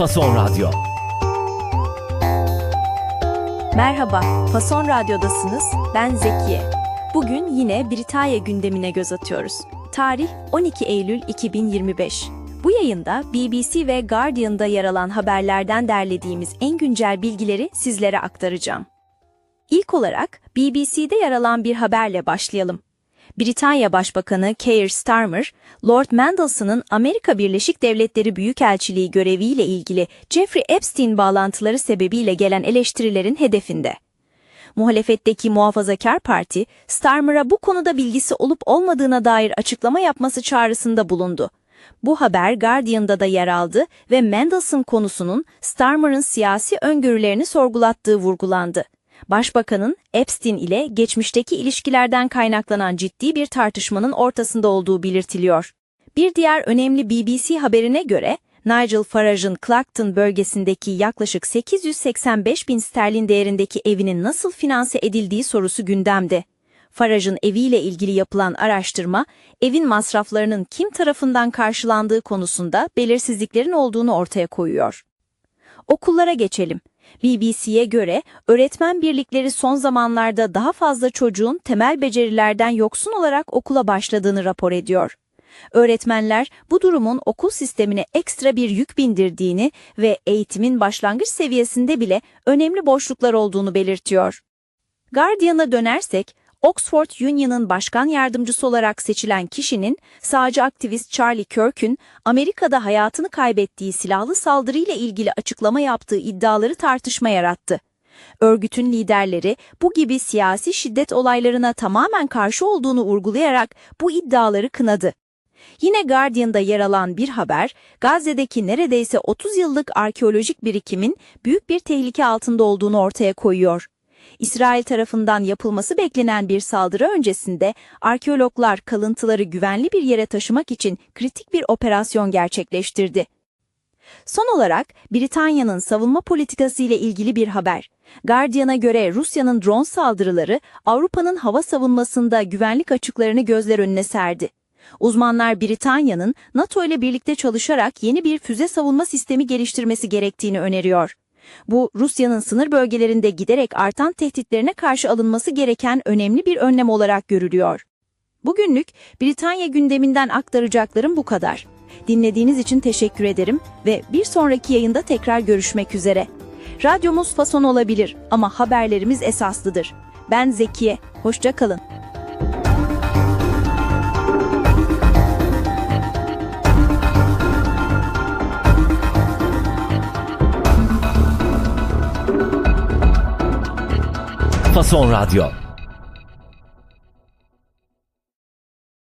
Fason Radyo. Merhaba, Fason Radyo'dasınız. Ben Zekiye. Bugün yine Britanya gündemine göz atıyoruz. Tarih 12 Eylül 2025. Bu yayında BBC ve Guardian'da yer alan haberlerden derlediğimiz en güncel bilgileri sizlere aktaracağım. İlk olarak BBC'de yer alan bir haberle başlayalım. Britanya Başbakanı Keir Starmer, Lord Mandelson'ın Amerika Birleşik Devletleri Büyükelçiliği göreviyle ilgili Jeffrey Epstein bağlantıları sebebiyle gelen eleştirilerin hedefinde. Muhalefetteki Muhafazakar Parti, Starmer'a bu konuda bilgisi olup olmadığına dair açıklama yapması çağrısında bulundu. Bu haber Guardian'da da yer aldı ve Mandelson konusunun Starmer'ın siyasi öngörülerini sorgulattığı vurgulandı. Başbakanın Epstein ile geçmişteki ilişkilerden kaynaklanan ciddi bir tartışmanın ortasında olduğu belirtiliyor. Bir diğer önemli BBC haberine göre Nigel Farage'ın Clacton bölgesindeki yaklaşık 885 bin sterlin değerindeki evinin nasıl finanse edildiği sorusu gündemde. Farage'ın eviyle ilgili yapılan araştırma, evin masraflarının kim tarafından karşılandığı konusunda belirsizliklerin olduğunu ortaya koyuyor. Okullara geçelim. BBC'ye göre öğretmen birlikleri son zamanlarda daha fazla çocuğun temel becerilerden yoksun olarak okula başladığını rapor ediyor. Öğretmenler bu durumun okul sistemine ekstra bir yük bindirdiğini ve eğitimin başlangıç seviyesinde bile önemli boşluklar olduğunu belirtiyor. Guardian'a dönersek, Oxford Union'ın başkan yardımcısı olarak seçilen kişinin sağcı aktivist Charlie Kirk'ün Amerika'da hayatını kaybettiği silahlı saldırıyla ilgili açıklama yaptığı iddiaları tartışma yarattı. Örgütün liderleri bu gibi siyasi şiddet olaylarına tamamen karşı olduğunu vurgulayarak bu iddiaları kınadı. Yine Guardian'da yer alan bir haber, Gazze'deki neredeyse 30 yıllık arkeolojik birikimin büyük bir tehlike altında olduğunu ortaya koyuyor. İsrail tarafından yapılması beklenen bir saldırı öncesinde arkeologlar kalıntıları güvenli bir yere taşımak için kritik bir operasyon gerçekleştirdi. Son olarak Britanya'nın savunma politikası ile ilgili bir haber. Guardian'a göre Rusya'nın drone saldırıları Avrupa'nın hava savunmasında güvenlik açıklarını gözler önüne serdi. Uzmanlar Britanya'nın NATO ile birlikte çalışarak yeni bir füze savunma sistemi geliştirmesi gerektiğini öneriyor. Bu Rusya'nın sınır bölgelerinde giderek artan tehditlerine karşı alınması gereken önemli bir önlem olarak görülüyor. Bugünlük Britanya gündeminden aktaracaklarım bu kadar. Dinlediğiniz için teşekkür ederim ve bir sonraki yayında tekrar görüşmek üzere. Radyomuz fason olabilir ama haberlerimiz esaslıdır. Ben Zekiye, hoşça kalın. Fason Radyo.